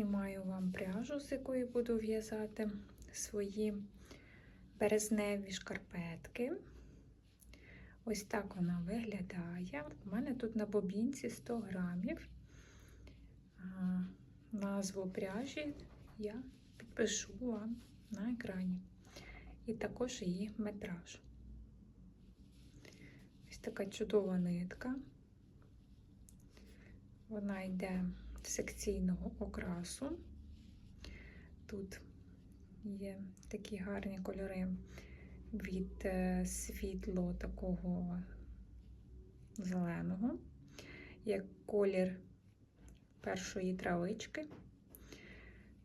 Знімаю вам пряжу, з якої буду в'язати свої березневі шкарпетки. Ось так вона виглядає. У мене тут на бобінці 100 грамів. Назву пряжі я підпишу вам на екрані. І також її метраж. Ось така чудова нитка. Вона йде секційного окрасу. Тут є такі гарні кольори від е, світло такого зеленого, як колір першої травички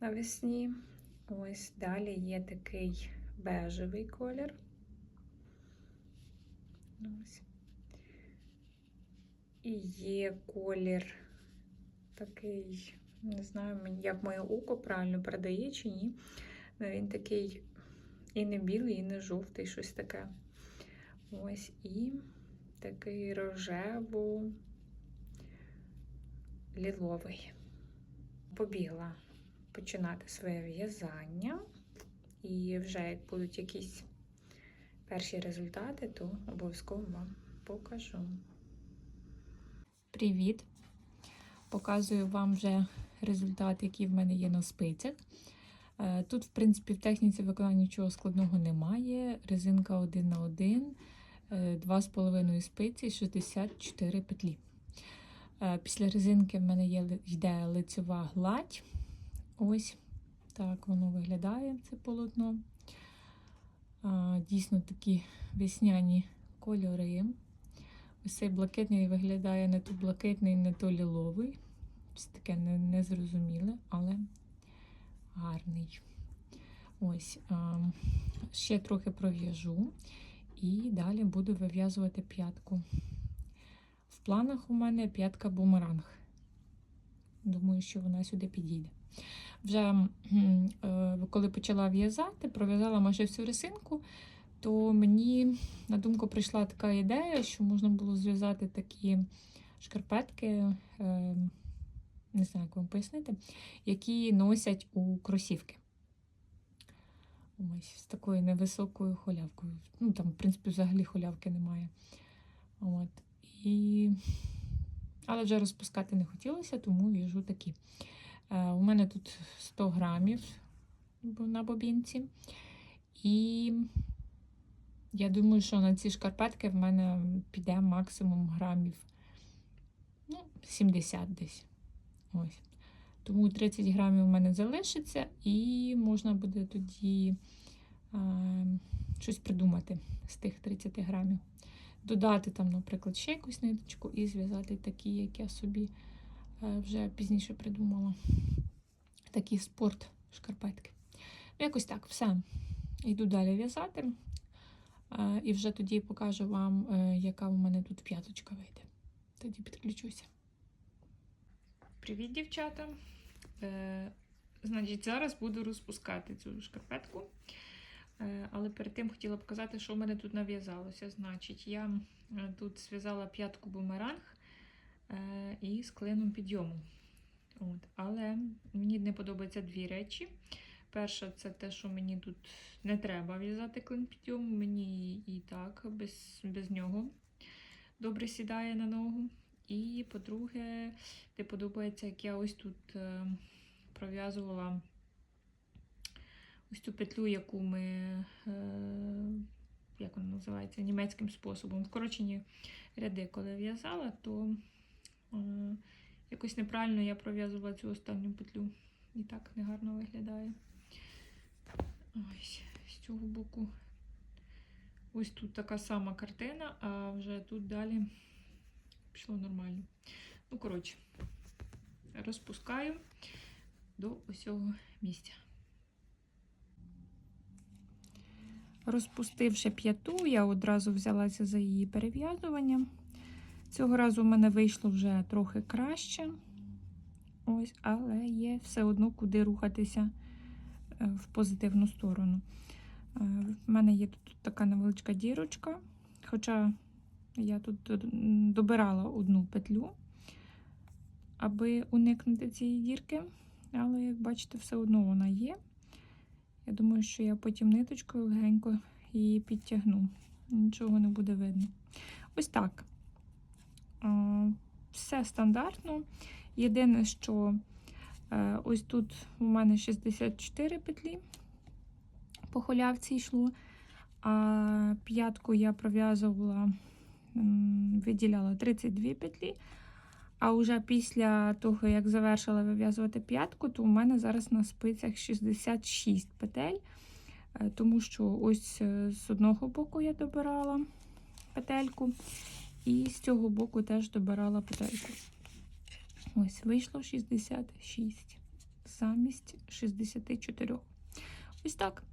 навесні. Ось далі є такий бежевий колір. Ось. І є колір такий, не знаю, як моє око правильно передає чи ні. але Він такий і не білий, і не жовтий, щось таке. Ось і такий рожево ліловий. Побігла починати своє в'язання. І вже як будуть якісь перші результати, то обов'язково вам покажу. Привіт! Показую вам вже результат, який в мене є на спицях. Е, Тут, в принципі, в техніці виконання нічого складного немає. Резинка 1 на 1, 2,5 спиці, 64 петлі. Е, Після резинки в мене є, йде лицьова гладь. Ось так воно виглядає, це полотно. Дійсно такі весняні кольори. Ось цей блакитний виглядає не то блакитний, не то ліловий. Це таке незрозуміле, але гарний. Ось, ще трохи пров'яжу і далі буду вив'язувати п'ятку. В планах у мене п'ятка бумеранг. Думаю, що вона сюди підійде. Вже е, коли почала в'язати, пров'язала майже всю рисинку, то мені на думку прийшла така ідея, що можна було зв'язати такі шкарпетки, е, не знаю, як вам пояснити, які носять у кросівки. Ось, з такою невисокою холявкою. Ну, там, в принципі, взагалі холявки немає. От. І... Але вже розпускати не хотілося, тому в'яжу такі. Е, у мене тут 100 грамів на бобінці. І я думаю, що на ці шкарпетки в мене піде максимум грамів ну, 70 десь. Ось. Тому 30 грамів у мене залишиться, і можна буде тоді а, щось придумати з тих 30 грамів. Додати там, наприклад, ще якусь ниточку і зв'язати такі, як я собі а, вже пізніше придумала. Такі спорт шкарпетки. Ну, якось так, все. Йду далі в'язати. І вже тоді покажу вам, е, яка у мене тут п'яточка вийде. Тоді підключуся. Привіт, дівчата! Е, Значить, зараз буду розпускати цю шкарпетку. Е, але перед тим хотіла показати, що в мене тут нав'язалося. Значить, я тут зв'язала п'ятку бумеранг і з клином підйому. От. Але мені не подобаються дві речі. Перше, це те, що мені тут не треба в'язати клин підйому, мені і так без, без нього добре сідає на ногу. І, по-друге, не подобається, як я ось тут е, пров'язувала ось цю петлю, яку ми, е, як вона називається, німецьким способом. Вкорочені ряди, коли в'язала, то е, якось неправильно я пров'язувала цю останню петлю. І так негарно виглядає. Ось з цього боку. Ось тут така сама картина, а вже тут далі пішло нормально. Ну, коротше, розпускаю до ось цього місця. Розпустивши п'яту, я одразу взялася за її перев'язування. Цього разу в мене вийшло вже трохи краще. Ось, але є все одно куди рухатися в позитивну сторону. В мене є тут така невеличка дірочка, хоча я тут добирала одну петлю, аби уникнути цієї дірки. але, як бачите, все одно вона є. Я думаю, що я потім ниточкою легенько її підтягну. Нічого не буде видно. Ось так. Все стандартно. Єдине, що е, ось тут у мене 64 петлі по холявці йшло, а п'ятку я пров'язувала, виділяла 32 петлі. А вже після того, як завершила вив'язувати п'ятку, то у мене зараз на спицях 66 петель, е, тому що ось е, з одного боку я добирала петельку, і з цього боку теж добирала петельку. Ось, вийшло 66 замість 64. Ось так.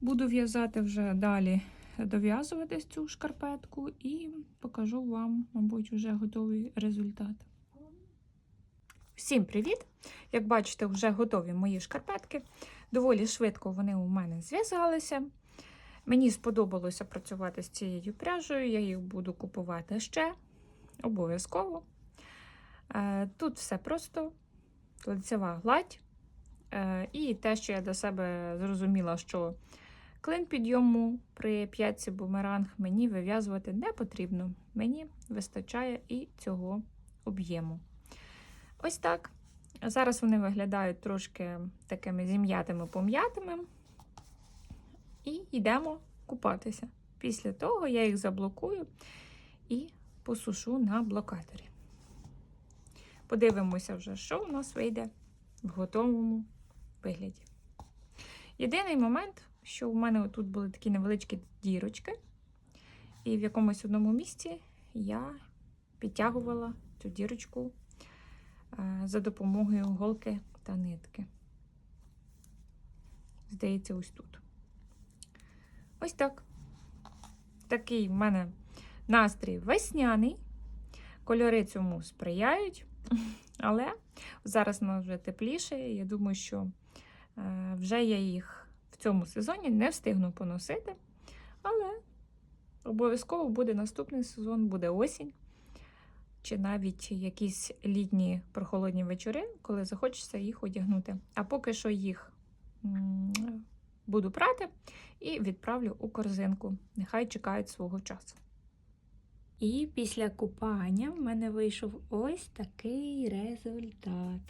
Буду в'язати вже далі, дов'язувати цю шкарпетку і покажу вам, мабуть, вже готовий результат. Всім привіт! Як бачите, вже готові мої шкарпетки. Доволі швидко вони у мене зв'язалися. Мені сподобалося працювати з цією пряжею, я їх буду купувати ще обов'язково. Е, Тут все просто, лицева гладь. Е, І те, що я для себе зрозуміла, що клин підйому при п'ятці бумеранг мені вив'язувати не потрібно. Мені вистачає і цього об'єму. Ось так. Зараз вони виглядають трошки такими зім'ятими пом'ятими. І йдемо купатися. Після того я їх заблокую і посушу на блокаторі. Подивимося вже, що у нас вийде в готовому вигляді. Єдиний момент, що у мене тут були такі невеличкі дірочки, і в якомусь одному місці я підтягувала цю дірочку е, за допомогою голки та нитки. Здається, ось тут. Ось так. Такий в мене настрій весняний. Кольори цьому сприяють. Але зараз нас вже тепліше. Я думаю, що е, вже я їх в цьому сезоні не встигну поносити. Але обов'язково буде наступний сезон, буде осінь. Чи навіть якісь літні прохолодні вечори, коли захочеться їх одягнути. А поки що їх буду прати і відправлю у корзинку. Нехай чекають свого часу. І після купання в мене вийшов ось такий результат.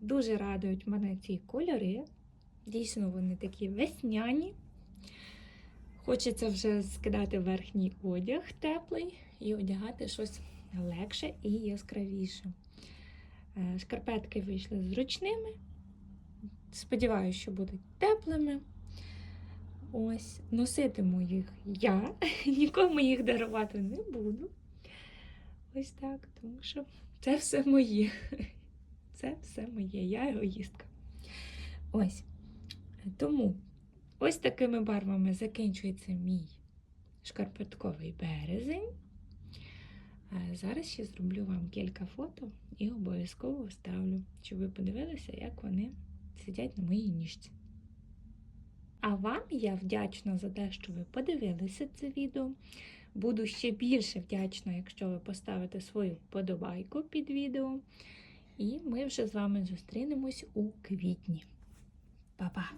Дуже радують мене ці кольори. Дійсно, вони такі весняні. Хочеться вже скидати верхній одяг теплий і одягати щось легше і яскравіше. Е, Шкарпетки вийшли зручними. Сподіваюся, що будуть теплими. Ось, носитиму їх я, нікому їх дарувати не буду. Ось так, тому що це все моє. Це все моє, я егоїстка. Ось. Тому ось такими барвами закінчується мій шкарпетковий березень. Зараз ще зроблю вам кілька фото і обов'язково вставлю, щоб ви подивилися, як вони сидять на моїй ніжці. А вам я вдячна за те, що ви подивилися це відео. Буду ще більше вдячна, якщо ви поставите свою вподобайку під відео. І ми вже з вами зустрінемось у квітні. Па-па!